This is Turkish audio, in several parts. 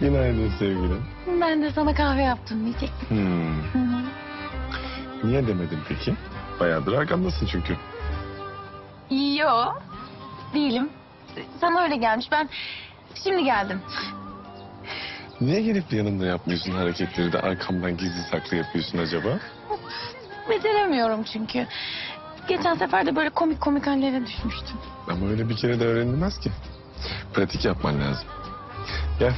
Günaydın sevgilim. Ben de sana kahve yaptım diyecektim. Hmm. Hı hı. Niye demedin peki? Bayağıdır arkamdasın çünkü. Yo, değilim. Sana öyle gelmiş. Ben şimdi geldim. Niye gelip yanımda yapmıyorsun hareketleri de arkamdan gizli saklı yapıyorsun acaba? Beceremiyorum çünkü. Geçen sefer de böyle komik komik hallere düşmüştüm. Ama öyle bir kere de öğrenilmez ki. Pratik yapman lazım. Gel.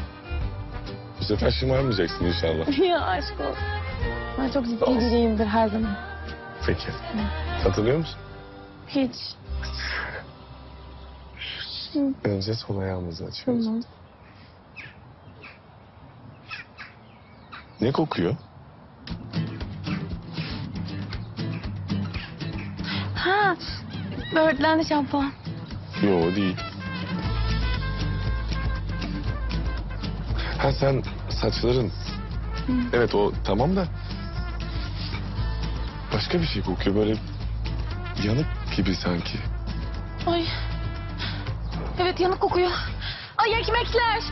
Bu sefer şımarmayacaksın inşallah. ya aşk olsun. Ben çok ciddi biriyimdir her zaman. Peki. Hatırlıyor musun? Hiç. Önce sol ayağımızı açıyoruz. Tamam. Ne kokuyor? Ha, böğürtlenli şampuan. Yo değil. Ha sen saçların. Hı. Evet o tamam da. Başka bir şey kokuyor böyle yanık gibi sanki. Ay. Evet yanık kokuyor. Ay ekmekler.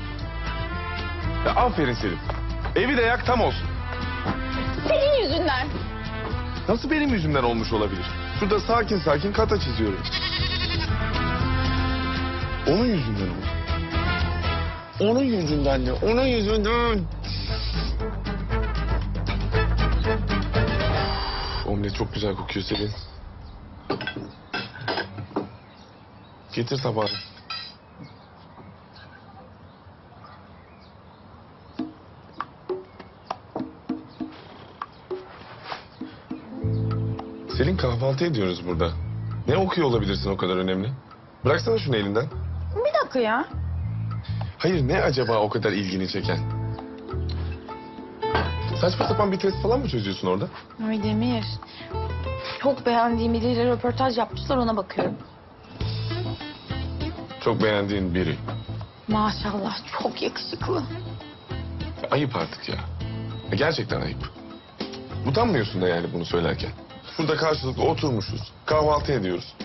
Ya aferin Selim. Evi de yak tam olsun. Senin yüzünden. Nasıl benim yüzümden olmuş olabilir? Şurada sakin sakin kata çiziyorum. Onun yüzünden oldu. Onun yüzünden de, onun yüzünden. Omlet çok güzel kokuyor Selin. Getir tabağını. Selin kahvaltı ediyoruz burada. Ne okuyor olabilirsin o kadar önemli? Bıraksana şunu elinden. Bir dakika ya. Hayır ne acaba o kadar ilgini çeken? Saçma sapan bir test falan mı çözüyorsun orada? Ay Demir. Çok beğendiğim biriyle röportaj yapmışlar ona bakıyorum. Çok beğendiğin biri. Maşallah çok yakışıklı. Ayıp artık ya. Ya Gerçekten ayıp. Utanmıyorsun da yani bunu söylerken. Şurada karşılıklı oturmuşuz. Kahvaltı ediyoruz.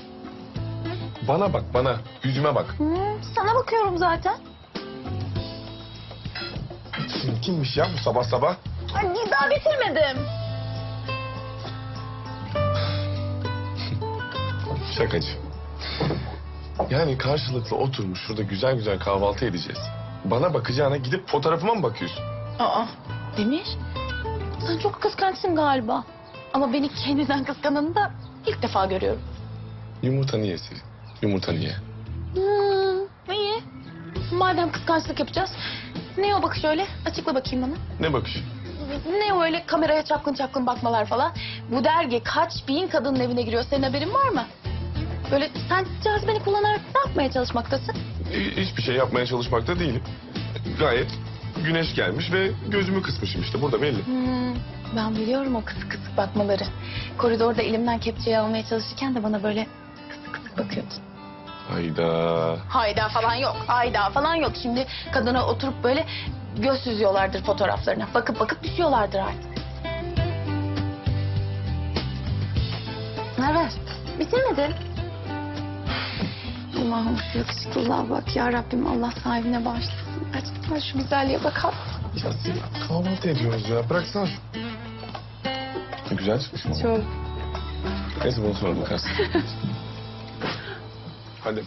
Bana bak bana. Yüzüme bak. Hı, sana bakıyorum zaten. Kim, kimmiş ya bu sabah sabah? Ay, daha bitirmedim. Şakacı. Yani karşılıklı oturmuş şurada güzel güzel kahvaltı edeceğiz. Bana bakacağına gidip fotoğrafıma mı bakıyorsun? Aa, Demir. Sen çok kıskançsın galiba. Ama beni kendinden kıskananı da ilk defa görüyorum. Yumurta niye Selin? Yumurta niye? Hmm, iyi. Madem kıskançlık yapacağız. Ne o bakış öyle? Açıkla bakayım bana. Ne bakış? Ne o öyle kameraya çapkın çapkın bakmalar falan. Bu dergi kaç bin kadının evine giriyor. Senin haberin var mı? Böyle sen cazibeni kullanarak ne yapmaya çalışmaktasın? Hi- Hiçbir şey yapmaya çalışmakta değilim. Gayet güneş gelmiş ve gözümü kısmışım işte burada belli. Hmm, ben biliyorum o kısık kısık bakmaları. Koridorda elimden kepçeyi almaya çalışırken de bana böyle kısık kısık bakıyordun. Hayda. Hayda falan yok. Hayda falan yok. Şimdi kadına oturup böyle göz süzüyorlardır fotoğraflarına. Bakıp bakıp düşüyorlardır artık. Evet. Bitirmedin. Allah'ım şu yakışıklılığa bak ya Rabbim Allah sahibine bağışlasın. Gerçekten şu güzelliğe bakar. Ya Selin kahvaltı ediyoruz ya. Bıraksana şu. Ne Güzel çıkmış mı? Çok. Neyse bunu sonra bakarsın. Hadi.